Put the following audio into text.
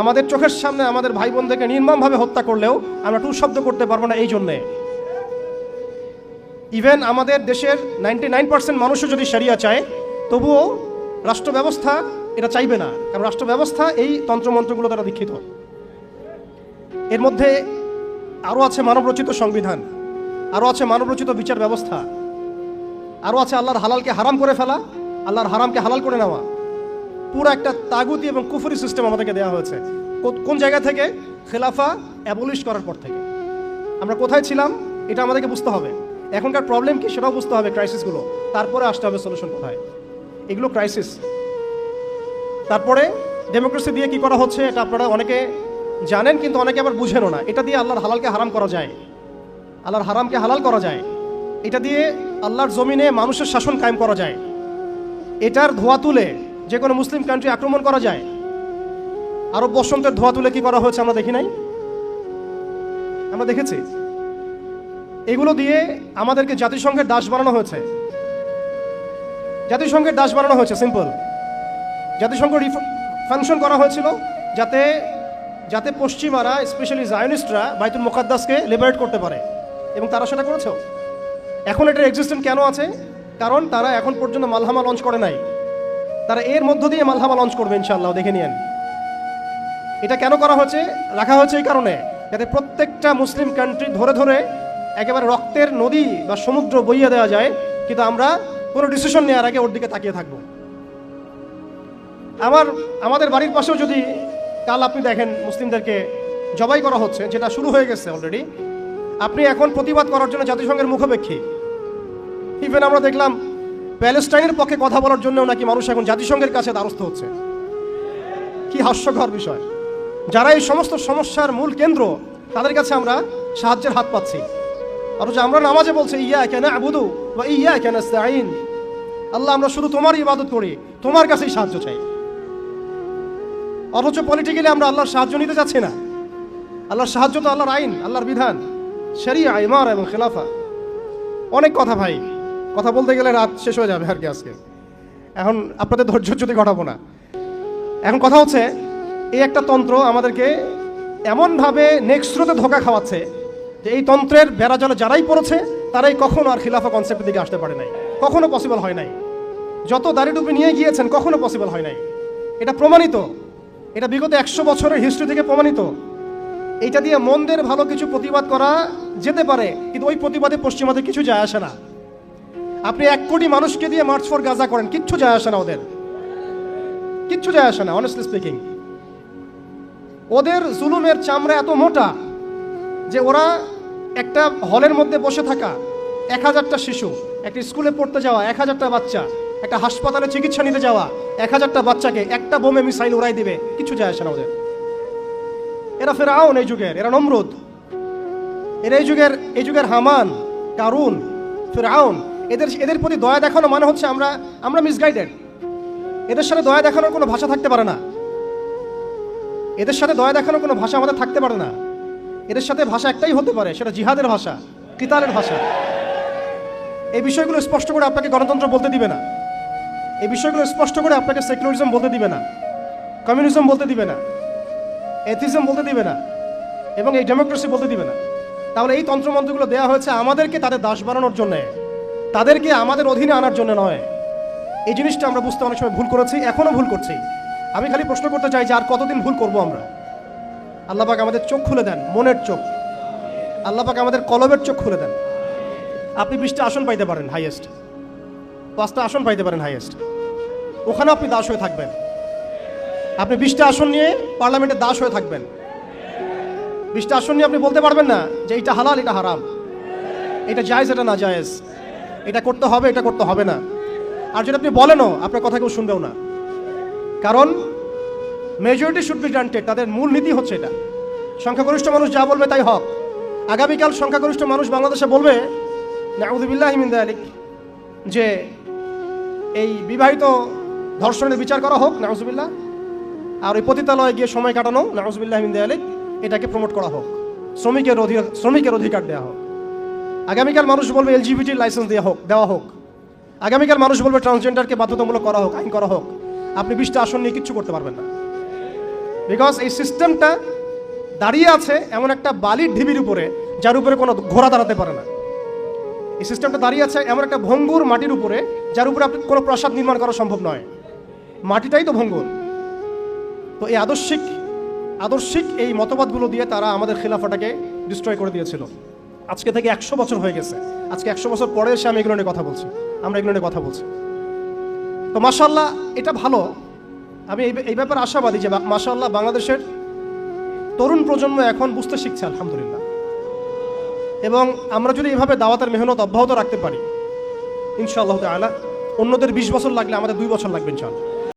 আমাদের চোখের সামনে আমাদের ভাই বোনদেরকে নির্মমভাবে হত্যা করলেও আমরা টু শব্দ করতে পারব না এই জন্যে। ইভেন আমাদের দেশের নাইনটি নাইন পার্সেন্ট মানুষও যদি সারিয়া চায়, তবুও রাষ্ট্র ব্যবস্থা এটা চাইবে না, কারণ রাষ্ট্র ব্যবস্থা এই তন্ত্রমন্ত্রগুলো দ্বারা দীক্ষিত। এর মধ্যে আরও আছে মানবরচিত সংবিধান, আরও আছে মানবরচিত বিচার ব্যবস্থা, আরও আছে আল্লাহর হালালকে হারাম করে ফেলা, আল্লাহর হারামকে হালাল করে নেওয়া। পুরো একটা তাগুতি এবং কুফুরি সিস্টেম আমাদেরকে দেওয়া হয়েছে। কোন জায়গা থেকে? খেলাফা অ্যাবলিশ করার পর থেকে। আমরা কোথায় ছিলাম? এটা আমাদেরকে বুঝতে হবে। এখনকার প্রবলেম কি সেটাও বুঝতে হবে ক্রাইসিসগুলো তারপরে আসতে হবে সলিউশন কোথায়? এগুলো ক্রাইসিস তারপরে ডেমোক্রেসি দিয়ে কি করা হচ্ছে এটা আপনারা অনেকে জানেন কিন্তু অনেকে আবার বুঝেনও না। এটা দিয়ে আল্লাহর হালালকে হারাম করা যায়। আল্লাহর হারামকে হালাল করা যায়। এটা দিয়ে আল্লাহর জমিনে মানুষের শাসন কায়েম করা যায়। এটার ধোয়া তুলে যে কোনো মুসলিম কান্ট্রি আক্রমণ করা যায়। আরব বসন্তের ধোয়া তুলে কি করা হয়েছে আমরা দেখি নাই? আমরা দেখেছি। এগুলো দিয়ে আমাদেরকে জাতিসংঘের দাস বানানো হয়েছে। জাতিসংঘের দাস বানানো হয়েছে সিম্পল জাতিসংঘ ফাংশন করা হয়েছিল যাতে যাতে পশ্চিমারা স্পেশালি জায়নিস্টরা বাইতুল মোকাদ্দাসকে লিবারেট করতে পারে। এবং তারা সেটা করেছে। এখন এটার এক্সিস্টেন্ট কেন আছে? কারণ তারা এখন পর্যন্ত মালহামা লঞ্চ করে নাই। তারা এর মধ্য দিয়ে মালহামা লঞ্চ করবে ইনশাল্লাহ দেখে নিয়েন। এটা কেন করা হয়েছে? রাখা হয়েছে এই কারণে যাতে প্রত্যেকটা মুসলিম কান্ট্রি ধরে ধরে একেবারে রক্তের নদী বা সমুদ্র বইয়ে দেওয়া যায়, কিন্তু আমরা কোনো ডিসিশন নেওয়ার আগে ওর দিকে তাকিয়ে থাকব। আমার, আমাদের বাড়ির পাশেও যদি কাল আপনি দেখেন মুসলিমদেরকে জবাই করা হচ্ছে, যেটা শুরু হয়ে গেছে অলরেডি আপনি এখন প্রতিবাদ করার জন্য জাতিসংঘের মুখোপেক্ষী ইভেন আমরা দেখলাম প্যালেস্টাইনের পক্ষে কথা বলার জন্য নাকি মানুষ এখন জাতিসংঘের কাছে দ্বারস্থ হচ্ছে? কি হাস্যকর বিষয়। যারা এই সমস্ত সমস্যার মূল কেন্দ্র, তাদের কাছে আমরা সাহায্যের হাত পাচ্ছি। অথচ আমরা নামাজে বলছি ইয়া কেন আবুদু বা ইয়া কেন আইন আল্লাহ, আমরা শুধু তোমারই ইবাদত করি, তোমার কাছেই সাহায্য চাই। অথচ পলিটিক্যালি আমরা আল্লাহর সাহায্য নিতে যাচ্ছি না। আল্লাহর সাহায্য তো আল্লাহর আইন, আল্লাহর বিধান, শরিয়া ইমার এবং খেলাফা। অনেক কথা ভাই। কথা বলতে গেলে রাত শেষ হয়ে যাবে আর কি আজকে। এখন আপনাদের ধৈর্য যদি ঘটাবো না। এখন কথা হচ্ছে, এই একটা তন্ত্র আমাদেরকে এমনভাবে নেক্সট স্রোতে ধোকা খাওয়াচ্ছে যে এই তন্ত্রের বেড়া জলে যারাই পড়েছে, তারাই কখনো আর খিলাফা কনসেপ্টের দিকে আসতে পারে নাই। কখনো পসিবল হয় নাই। যত দাড়ি টুপি নিয়ে গিয়েছেন, কখনো পসিবল হয় নাই। এটা প্রমাণিত। এটা বিগত একশো বছরের হিস্ট্রি থেকে প্রমাণিত। এইটা দিয়ে মন্দের ভালো কিছু প্রতিবাদ করা যেতে পারে, কিন্তু ওই প্রতিবাদে পশ্চিমাদের কিছু যায় আসে না। আপনি এক কোটি মানুষকে দিয়ে মার্চ ফর গাজা করেন, কিচ্ছু যায় আসে না ওদের। কিচ্ছু যায় আসে না অনেস্টলি স্পিকিং ওদের জুলুমের চামড়া এত মোটা যে ওরা একটা হলের মধ্যে বসে থাকা, এক হাজারটা শিশু, একটা স্কুলে পড়তে যাওয়া, এক হাজারটা বাচ্চা, একটা হাসপাতালে চিকিৎসা নিতে যাওয়া, এক হাজারটা বাচ্চাকে একটা বোমে মিসাইল উড়াই দিবে কিছু যায় আসে না ওদের। এরা ফের আউন এই যুগের, এরা নমরুদ। এরা এই যুগের এই যুগের হামান, কারুন, ফেরাউন। এদের এদের প্রতি দয়া দেখানো মানে হচ্ছে আমরা আমরা মিসগাইডেড এদের সাথে দয়া দেখানোর কোনো ভাষা থাকতে পারে না। এদের সাথে দয়া দেখানোর কোনো ভাষা আমাদের থাকতে পারে না। এদের সাথে ভাষা একটাই হতে পারে, সেটা জিহাদের ভাষা, কিতালের ভাষা। এই বিষয়গুলো স্পষ্ট করে আপনাকে গণতন্ত্র বলতে দিবে না। এই বিষয়গুলো স্পষ্ট করে আপনাকে সেকুলারিজম বলতে দিবে না। কমিউনিজম বলতে দিবে না। এথিজম বলতে দিবে না। এবং এই ডেমোক্রেসি বলতে দিবে না। তাহলে এই তন্ত্রমন্ত্রগুলো দেওয়া হয়েছে আমাদেরকে তাদের দাস বানানোর জন্যে। তাদেরকে আমাদের অধীনে আনার জন্য নয়। এই জিনিসটা আমরা বুঝতে অনেক সময় ভুল করেছি, এখনও ভুল করছি। আমি খালি প্রশ্ন করতে চাই যে আর কতদিন ভুল করব আমরা? আল্লাহ পাক আমাদের চোখ খুলে দেন, মনের চোখ। আল্লাহ পাক আমাদের কলবের চোখ খুলে দেন। আপনি বিশটা আসন পাইতে পারেন হাইয়েস্ট পাঁচটা আসন পাইতে পারেন হাইয়েস্ট ওখানে আপনি দাস হয়ে থাকবেন। আপনি বিশটা আসন নিয়ে পার্লামেন্টে দাস হয়ে থাকবেন। বিশটা আসন নিয়ে আপনি বলতে পারবেন না যে এটা হালাল, এটা হারাম। এটা জায়েজ, এটা না জায়েজ এটা করতে হবে, এটা করতে হবে না। আর যদি আপনি বলেনও, আপনার কথা কেউ শুনবেও না। কারণ মেজরিটি শুড বি গ্রান্টেড তাদের মূল নীতি হচ্ছে এটা। সংখ্যাগরিষ্ঠ মানুষ যা বলবে তাই হক। আগামীকাল সংখ্যাগরিষ্ঠ মানুষ বাংলাদেশে বলবে নাউদুবিল্লাহ হিমিন্দা আলিক যে এই বিবাহিত ধর্ষণের বিচার করা হোক নাউজুবিল্লাহ আর ওই পতিতালয়ে গিয়ে সময় কাটানো নাউজুবিল্লাহ হিমিন্দা আলিক এটাকে প্রমোট করা হোক। শ্রমিকের অধিকার শ্রমিকের অধিকার দেওয়া হোক। আগামীকাল মানুষ বলবে এলজিবিটির লাইসেন্স দেওয়া হোক দেওয়া হোক। আগামীকাল মানুষ বলবে ট্রান্সজেন্ডারকে বাধ্যতামূলক করা হোক, আইন করা হোক। আপনি বিশটা আসন নিয়ে কিচ্ছু করতে পারবেন না। বিকজ এই সিস্টেমটা দাঁড়িয়ে আছে এমন একটা বালির ঢিবির উপরে, যার উপরে কোনো ঘোড়া দাঁড়াতে পারে না। এই সিস্টেমটা দাঁড়িয়ে আছে এমন একটা ভঙ্গুর মাটির উপরে, যার উপরে আপনি কোনো প্রাসাদ নির্মাণ করা সম্ভব নয়। মাটিটাই তো ভঙ্গুর। তো এই আদর্শিক আদর্শিক এই মতবাদগুলো দিয়ে তারা আমাদের খিলাফাটাকে ডিস্ট্রয় করে দিয়েছিল। আজকে থেকে একশো বছর হয়ে গেছে। আজকে একশো বছর পরে এসে আমি এগুলো নিয়ে কথা বলছি। আমরা এগুলো নিয়ে কথা বলছি। তো মাসাল্লাহ এটা ভালো। আমি এই ব্যাপারে আশাবাদী যে মাসাল্লাহ বাংলাদেশের তরুণ প্রজন্ম এখন বুঝতে শিখছে, আলহামদুলিল্লাহ। এবং আমরা যদি এভাবে দাওয়াতের মেহনত অব্যাহত রাখতে পারি, ইনশাআল্লাহ তাআলা, অন্যদের বিশ বছর লাগলে আমাদের দুই বছর লাগবে, ইনশাআল্লাহ।